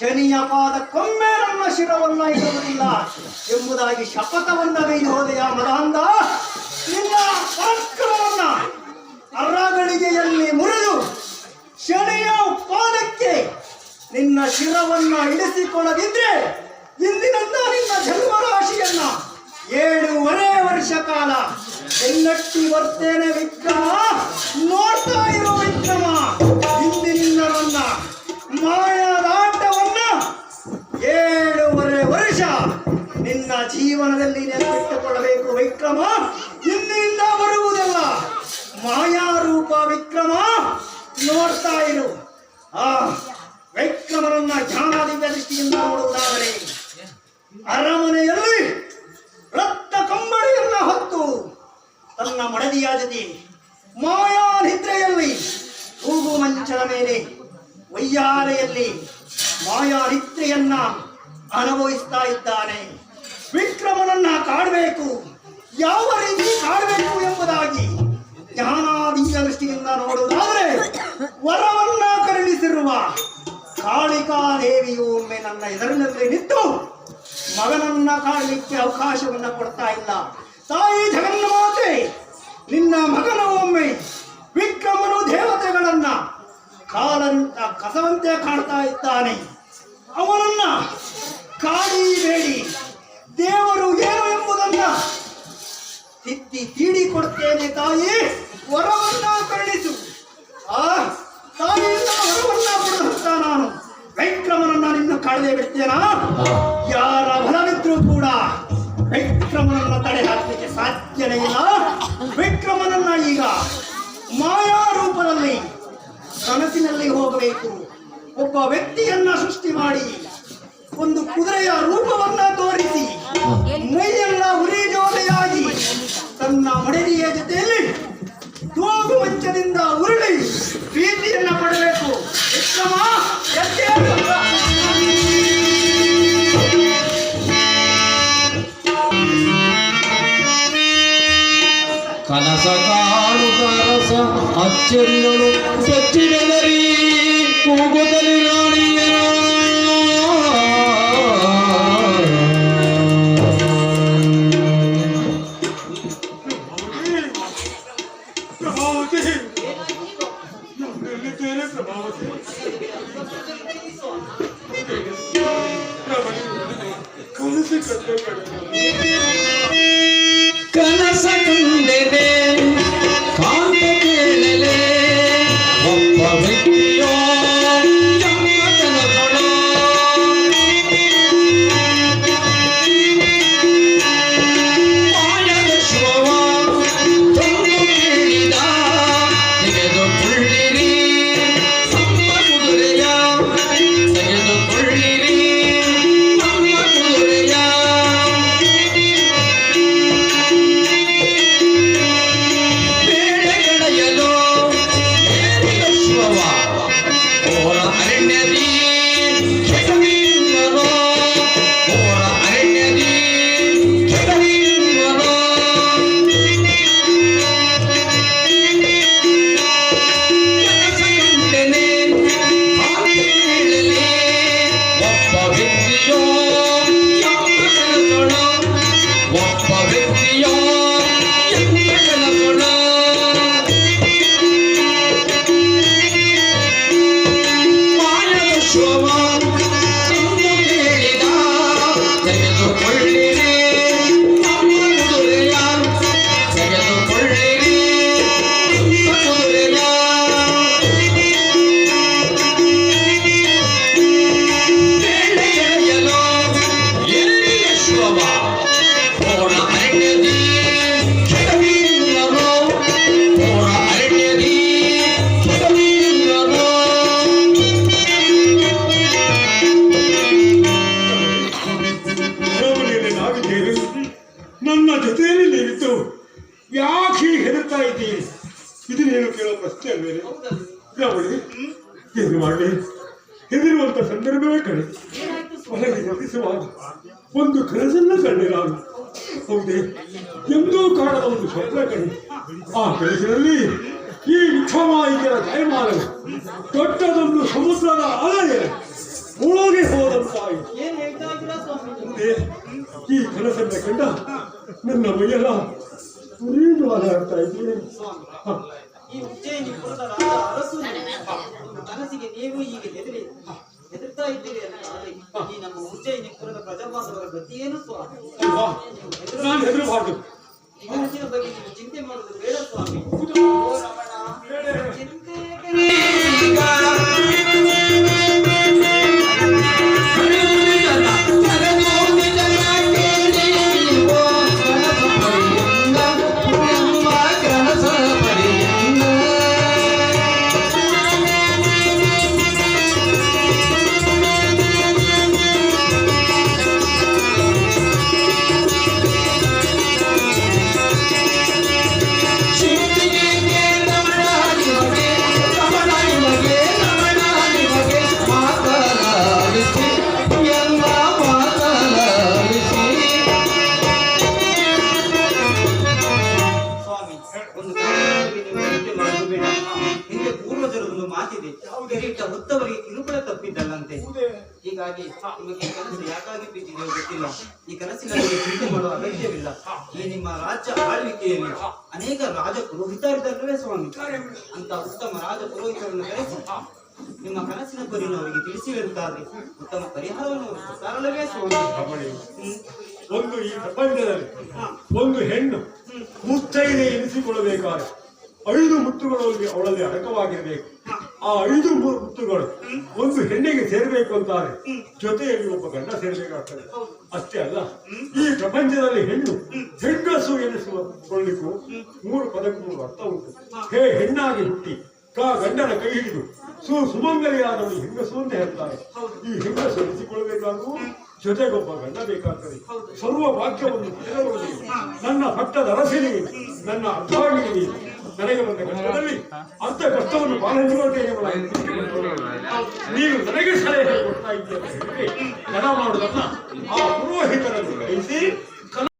ಶನಿಯ ಪಾದಕ್ಕೊಮ್ಮೆ ನನ್ನ ಶಿರವನ್ನ ಇಡುವುದಿಲ್ಲ ಎಂಬುದಾಗಿ ಶಪಥವನ್ನ ಬೈದು ಹೋದೆಯ ನಿನ್ನ ಪರಾಕ್ರಮವನ್ನ ಅರಗಳಿಗೆಯಲ್ಲಿ ಮುರಿದು ಶನಿಯ ಪಾದಕ್ಕೆ ನಿನ್ನ ಶಿರವನ್ನ ಇಳಿಸಿಕೊಳ್ಳದಿದ್ರೆ ಇಂದಿನಿಂದ ನಿನ್ನ ಜನ್ಮರಾಶಿಯನ್ನ ಏಳೂವರೆ ವರ್ಷ ಕಾಲ ಬೆನ್ನಟ್ಟಿ ಬರ್ತೇನೆ ವಿಕ್ರಮ, ನೋಡ್ತಾ ಇರೋ ವಿಕ್ರಮ. ವಿಕ್ರಮ ಇಲ್ಲಿಂದ ಬರುವುದಲ್ಲ. ಮಾಯಾರೂಪ ವಿಕ್ರಮ ನೋಡ್ತಾ ಇರು. ಆ, ವಿಕ್ರಮನನ್ನ ಜ್ಞಾನಾದಿವ್ಯ ದೃಷ್ಟಿಯಿಂದ ನೋಡುತ್ತಾರೆ ಅರಮನೆಯಲ್ಲಿ ರಕ್ತ ಕಂಬಳಿಯನ್ನ ಹೊತ್ತು ತನ್ನ ಮಡದಿಯ ಜೊತೆ ಮಾಯಾ ನಿದ್ರೆಯಲ್ಲಿ ಹೂಗು ಮಂಚದ ಮೇಲೆ ವೈಯಾಲೆಯಲ್ಲಿ ಮಾಯಾ ನಿದ್ರೆಯನ್ನ ಅನುಭವಿಸ್ತಾ ಇದ್ದಾನೆ. ವಿಕ್ರಮನನ್ನ ಕಾಡಬೇಕು ಯಾವ ರೀತಿ ಕಾಡಬೇಕು ಎಂಬುದಾಗಿ ಜ್ಞಾನಾಧೀನ ದೃಷ್ಟಿಯಿಂದ ನೋಡುವುದಾದರೆ, ವರವನ್ನ ಕರುಣಿಸಿರುವ ಕಾಳಿಕಾ ದೇವಿಯು ಒಮ್ಮೆ ನನ್ನ ಎದುರಿನಲ್ಲಿ ನಿಂತು ಮಗನನ್ನ ಕಾಣಲಿಕ್ಕೆ ಅವಕಾಶವನ್ನ ಕೊಡ್ತಾ ಇಲ್ಲ. ತಾಯಿ ಜಗನ್ಮಾತೆ, ನಿನ್ನ ಮಗನ ಒಮ್ಮೆ ವಿಕ್ರಮನು ದೇವತೆಗಳನ್ನ ಕಾಲಂತ ಕಸವಂತೆ ಕಾಣ್ತಾ ಇದ್ದಾನೆ. ಬಿಡ್ತೇನಾ ಯಾರ ಬಲವಿದ್ರೂ ಕೂಡ ವಿಕ್ರಮನನ್ನ ತಡೆ ಹಾಕಲಿಕ್ಕೆ ಸಾಧ್ಯನೇ ಇಲ್ಲ. ವಿಕ್ರಮನನ್ನ ಈಗ ಮಾಯಾ ರೂಪದಲ್ಲಿ ಕನಸಿನಲ್ಲಿ ಹೋಗಬೇಕು. ಒಬ್ಬ ವ್ಯಕ್ತಿಯನ್ನ ಸೃಷ್ಟಿ ಮಾಡಿ ಒಂದು ಕುದುರೆಯ ರೂಪವನ್ನ ತೋರಿಸಿ ಮೈಯೆಲ್ಲ ಉರಿ ಜೋಲೆಯಾಗಿ ತನ್ನ ಮಡದಿಯ ಜೊತೆಯಲ್ಲಿ ತೂಗು ಮಂಚದಿಂದ ಉರುಳಿ ಪ್ರೀತಿಯನ್ನ ಪಡಬೇಕು. ವಿಕ್ರಮ ಕನಸ ಕಾಣುತ್ತ ರಸ ಅಚ್ಚರಿಗಳು ಬೆಚ್ಚಿಗೆದರಿ ಕೂಗುತ್ತಲಿ ರಾಣಿಯರ ಒಬ್ಬ ಮಾಡಲಿ ಹೆದರುವಂತ ಸಂದರ್ಭವೇ ಕಡೆ ಒಳಗೆ ಎದುರಿಸುವಾಗ ಒಂದು ಕನಸನ್ನ ಕಂಡೆ ನಾನು. ಹೌದೇ? ಎಂದೂ ಕಾಣದ ಒಂದು ಸ್ವಪ್ನ ಕಡೆ ಆ ಕನಸಿನಲ್ಲಿ ಈ ವಿಕ್ಷಮಾಯಿಕರ ಜಯಮಾನವು ದೊಡ್ಡದೊಂದು ಸಮುದ್ರದ ಅಲೆಯ ಒಳಗೆ ಹೋದಂತಾಯಿತು. ಈ ಕನಸನ್ನ ಕಂಡ ನನ್ನ ಮೈಯೆಲ್ಲ ಉರಿದು ಹಾರಾಡ್ತಾ ಇದ್ದೀನಿ. ಅರಸು ನೀವು. ಹೀಗೆ ಹೆದರಿ ಹೆದರ್ತಾ ಇದ್ದೀರಿ ಅಂತ ಆದರೆ ಈ ನಮ್ಮ ಉಜ್ಜಯಿನಿ ಪುರದ ಪ್ರಜಾಬಾಂಧವರ ಗತಿ ಏನು ಸ್ವಾಮಿ ಹೆದರಬಾರ್ದು ಬಗ್ಗೆ ಬೇಡ ಹಿಂದೆ ಪೂರ್ವಜರೊಂದು ಮಾತಿದೆ ಕಿರೀಟ ಹೊತ್ತವರಿಗೆ ಕಿರುಕುಳ ತಪ್ಪಿದ್ದಲ್ಲಂತೆ. ಹೀಗಾಗಿ ನಿಮಗೆ ಕನಸು ಯಾಕಾಗಿ ಬಿದ್ದಿದೆಯೋ ಗೊತ್ತಿಲ್ಲ. ಈ ಕನಸಿನಲ್ಲಿ ಚಿಂತೆ ಮಾಡುವ ಅಗತ್ಯವಿಲ್ಲ. ಈ ನಿಮ್ಮ ರಾಜ್ಯ ಆಳ್ವಿಕೆಯಲ್ಲಿ ಅನೇಕ ರಾಜ ಪುರೋಹಿತರಿದ್ದಾರೆ ಸ್ವಾಮಿ? ಅಂತ ಉತ್ತಮ ರಾಜ ಪುರೋಹಿತರನ್ನು ಕರೆಸಿ ನಿಮ್ಮ ಕನಸಿನ ಪರಿಯನ್ನು ಅವರಿಗೆ ತಿಳಿಸಿ ಹೇಳುತ್ತಾರೆ. ಉತ್ತಮ ಪರಿಹಾರವನ್ನು ತರಲವೇ ಸ್ವಾಮಿ? ಒಂದು ಈ ಪ್ರಪಂಚದಲ್ಲಿ ಒಂದು ಹೆಣ್ಣು ಮುತ್ತೈದೆ ಎನಿಸಿಕೊಳ್ಳಬೇಕಾದ್ರೆ ಐದು ಮುತ್ತುಗಳು ಅವಳಲ್ಲಿ ಅಡಕವಾಗಿರಬೇಕು. ಆ ಐದು ಮುತ್ತುಗಳು ಒಂದು ಹೆಣ್ಣಿಗೆ ಸೇರಬೇಕು ಅಂತಾರೆ. ಜೊತೆಯಲ್ಲಿ ಒಬ್ಬ ಗಂಡ ಸೇರಬೇಕಾಗ್ತದೆ. ಅಷ್ಟೇ ಅಲ್ಲ. ಈ ಪ್ರಪಂಚದಲ್ಲಿ ಹೆಣ್ಣು ಹೆಂಗಸು ಎನಿಸಿಕೊಳ್ಳಿಕ್ಕೂ ಮೂರು ಪದಕ್ಕೂ ಮೂರು ಅರ್ಥ ಉಂಟು. ಹೇ. ಹೆಣ್ಣಾಗಿ ಹುಟ್ಟಿ. ಕಾ ಗಂಡನ ಕೈ ಹಿಡಿದು. ಸು ಸುಮಂಗಲಿಯಾದವನು ಹೆಂಗಸು ಅಂತ ಹೇಳ್ತಾರೆ. ಈ ಹೆಂಗಸು ಎನಿಸಿಕೊಳ್ಳಬೇಕಾದ್ರೂ ಜೊತೆಗೊಬ್ಬ ಗಂಡ ಬೇಕಾಗ್ತದೆ ಸರ್ವ ವಾಕ್ಯವನ್ನು ನನ್ನ ಭಟ್ಟದ ಅರಸಿನಿ ನನ್ನ ಅರ್ಥವಾಗಿ ನೀನು ನನಗೆ ಬಂದ ಕಷ್ಟದಲ್ಲಿ ಅರ್ಥ ಕಷ್ಟವನ್ನು ಬಹಳ ನೀವು ನೀನು ನನಗೆ ಸಲಹೆ ಕೊಡ್ತಾ ಇದ್ದೀರಿ ಜನ ಮಾಡುವುದನ್ನ ಆ ಪುರೋಹಿತರನ್ನು ಕಳಿಸಿ